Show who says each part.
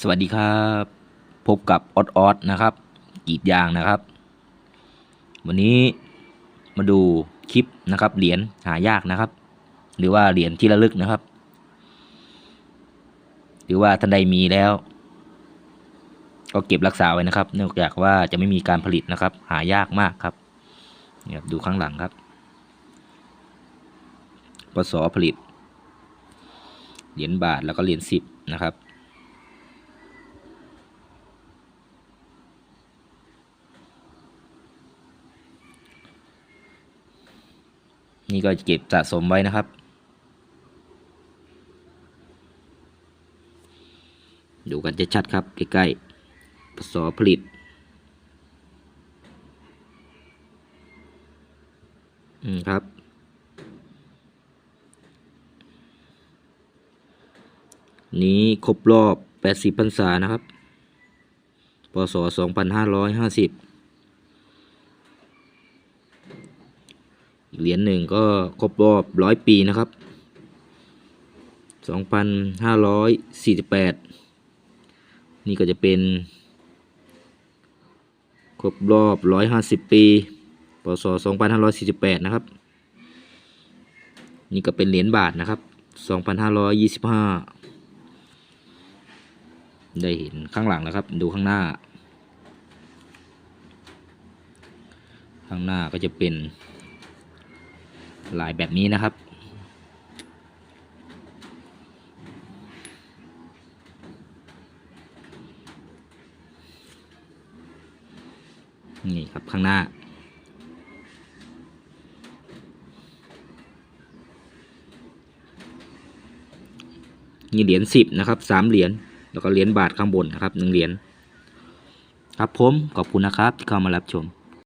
Speaker 1: สวัสดีครับ พบกับออดออดนะครับกรีดยางนะครับ วันนี้มาดูคลิปนะครับเหรียญหายากนะครับ หรือว่าเหรียญที่ระลึกนะครับ หรือว่าท่านใดมีแล้ว ก็เก็บรักษาไว้นะครับ เนื่องจากว่าจะไม่มีการผลิตนะครับ หายากมากครับเนี่ยครับดูข้างหลังครับปศผลิต เหรียญบาทแล้วก็เหรียญสิบนะครับ นี่ก็เก็บสะสมไว้นะครับ ดูกันจะชัดครับใกล้ๆปศผลิตอืมครับ นี้ครบรอบ 80พรรษานะครับ พศ 2550 อีกเหรียญหนึ่งก็ครบรอบร้อยปีนะครับ 2548 นี่ก็จะเป็น ครบรอบ 150 ปีพศ2548 นะครับ นี่ก็เป็นเหรียญบาทนะครับ 2525 ได้เห็นข้างหลังแล้วครับ ดูข้างหน้า ข้างหน้าก็จะเป็น ลายแบบนี้นะครับ นี่ครับข้างหน้า นี่เหรียญสิบนะครับสามเหรียญแล้วก็เหรียญบาทข้างบนนะครับหนึ่งเหรียญครับผมขอบคุณนะครับที่เข้ามารับชม